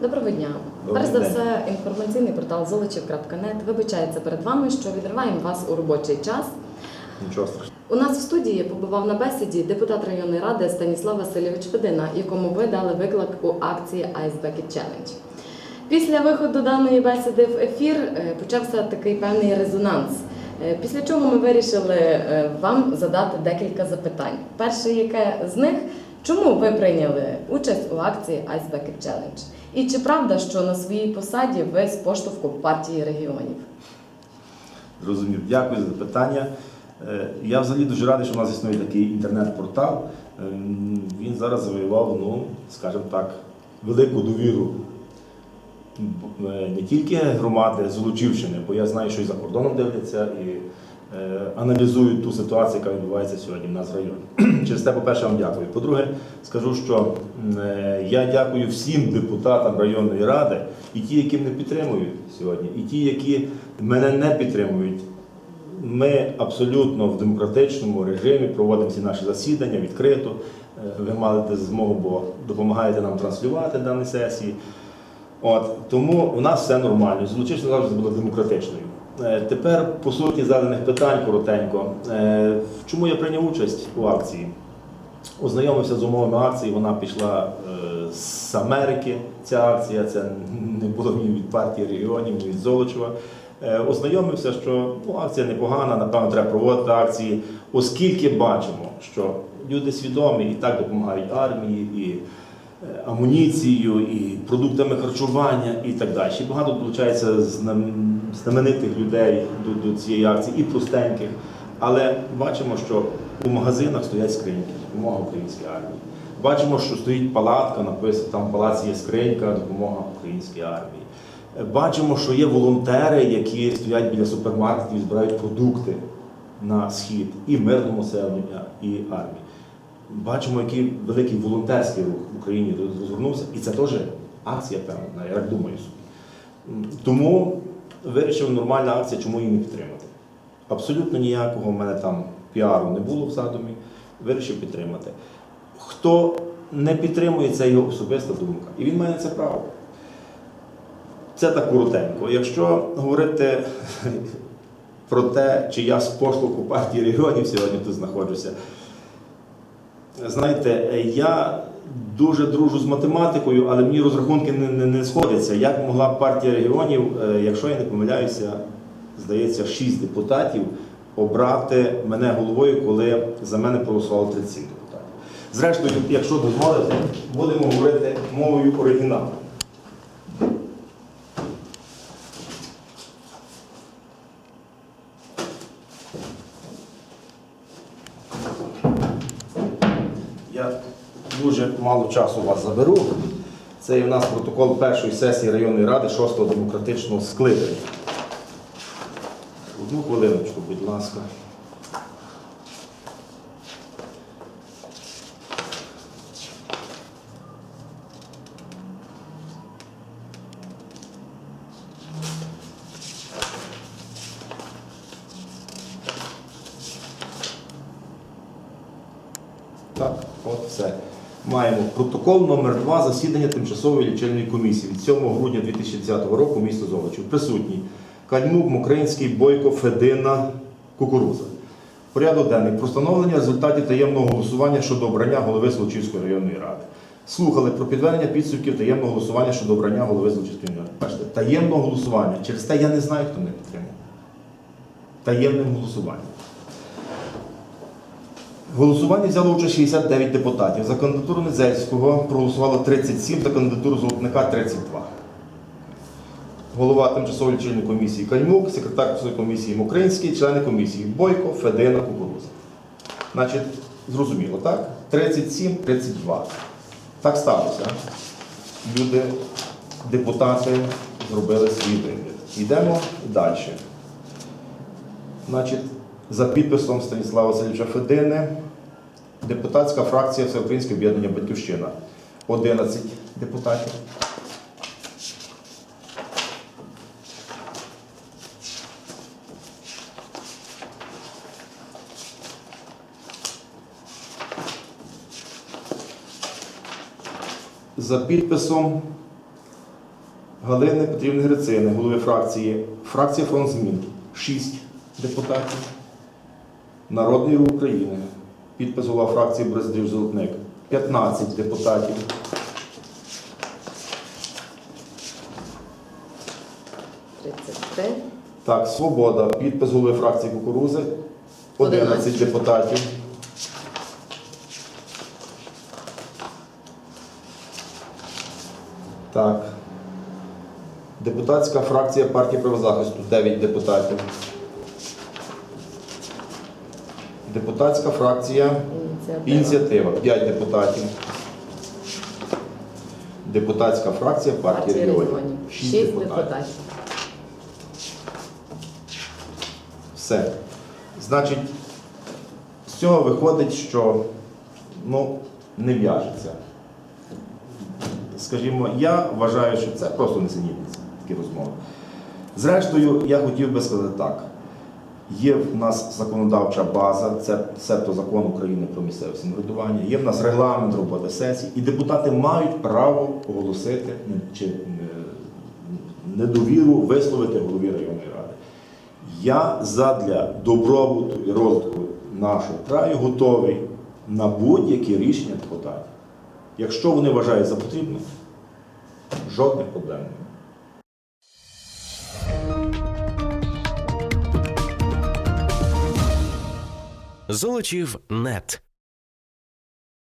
Доброго дня. Добрий Перш за день. все, інформаційний портал золочів.нет вибачається перед вами, що відриваємо вас у робочий час. Нічого страшного. У нас в студії побував на бесіді депутат районної ради Станіслав Васильович Федина, якому ви дали виклик у акції Ice Bucket Challenge. Після виходу даної бесіди в ефір е, почався такий певний резонанс. Е, Після чого ми вирішили е, вам задати декілька запитань. Перше, яке з них, чому ви прийняли участь у акції Ice Bucket Challenge? І чи правда, що на своїй посаді ви з поштовху партії регіонів? Зрозумів. Дякую за запитання. Е, Я взагалі дуже радий, що в нас існує такий інтернет-портал. Ем, Він зараз завоював, ну, скажімо так, велику довіру е, не тільки громади Золочівщини, бо я знаю, що і за кордоном дивляться і е, аналізують ту ситуацію, яка відбувається сьогодні в нас в районі. Через те, по-перше, вам дякую. По-друге, скажу, що е, я дякую всім депутатам районної ради, і ті, які мене підтримують сьогодні, і ті, які мене не підтримують. Ми абсолютно в демократичному режимі проводимо ці наші засідання відкрито. Е, Ви маєте змогу, бо допомагаєте нам транслювати дані сесії. От, тому у нас все нормально. Злочинство завжди було демократичною. Е, Тепер, по суті, заданих питань коротенько. Е, Чому я прийняв участь у акції? Ознайомився з умовами акції, вона пішла е, з Америки. Ця акція, це не було ні від партії регіонів, ні від Золочева. Ознайомився, що ну, акція непогана, напевно, треба проводити акції, оскільки бачимо, що люди свідомі і так допомагають армії, і амуніцією, і продуктами харчування, і так далі. Багато виходить знаменитих людей до, до цієї акції, і простеньких. Але бачимо, що у магазинах стоять скриньки, допомога українській армії. Бачимо, що стоїть палатка, написано, там в палаці є скринька, допомога українській армії. Бачимо, що є волонтери, які стоять біля супермаркетів і збирають продукти на схід і мирному населення, і армії. Бачимо, який великий волонтерський рух в Україні розгорнувся, і це теж акція, певна, я так думаю. Тому вирішив нормальна акція, чому її не підтримати. Абсолютно ніякого в мене там піару не було в задумі, вирішив підтримати. Хто не підтримує, це його особиста думка. І він має це право. Це так коротенько. Якщо говорити про те, чи я з поштовху партії регіонів сьогодні тут знаходжуся, знаєте, я дуже дружу з математикою, але мені розрахунки не, не, не сходяться. Як могла партія регіонів, е, якщо я не помиляюся, здається, 6 депутатів обрати мене головою, коли за мене проголосувало 37 депутатів. Зрештою, якщо дозволите, будемо говорити мовою оригіналу. Я дуже мало часу вас заберу. Це є у нас протокол першої сесії районної ради 6-го демократичного скликання. Одну хвилиночку, будь ласка. Так, от все. Маємо протокол номер 2 засідання тимчасової лічильної комісії від 7 грудня 2010 року місто Золочів. Присутні Кальмук, Мокринський, Бойко, Федина, Кукуруза. Порядок денний про встановлення результатів таємного голосування щодо обрання голови Злочівської районної ради. Слухали про підведення підсумків таємного голосування щодо обрання голови Злочівської районної ради. Таємного голосування. Через те я не знаю, хто не підтримав. Таємним голосуванням. Голосуванні взяло участь 69 депутатів. За кандидатуру Незельського проголосувало 37, за кандидатуру Золотника 32. Голова тимчасової лічильної комісії Кальмук, секретар тимчасової комісії Мокринський, члени комісії Бойко, Федина, Кукуруза. Значить, зрозуміло, так? 37, 32. Так сталося. Люди, депутати зробили свій вигляд. Йдемо далі. Значить, за підписом Станіслава Васильовича Федини, депутатська фракція Всеукраїнське об'єднання Батьківщина. 11 депутатів. За підписом Галини Петрівни Грицини, голови фракції, фракція фронт змін 6 депутатів. Народний рух України, підпис голова фракції Брездів Золотник 15 депутатів. Так, Свобода, підпис голови фракції Кукурузи 11 11. депутатів. Так. Депутатська фракція партії правозахисту 9 депутатів. Депутатська фракція Ініціатива. Ініціатива 5 депутатів. Депутатська фракція партії регіонів регіонів. 6 Шість депутатів. депутатів. Все. Значить, з цього виходить, що ну, не в'яжеться. Скажімо, я вважаю, що це просто несенітниця, такі розмови. Зрештою, я хотів би сказати так. Є в нас законодавча база, це себто закон України про місцеве самоврядування, є в нас регламент роботи сесії, і депутати мають право оголосити чи е, недовіру висловити голові районної ради. Я задля добробуту і розвитку нашого краю готовий на будь-які рішення депутатів. Якщо вони вважають за потрібне, жодних проблем немає. Золочів нет.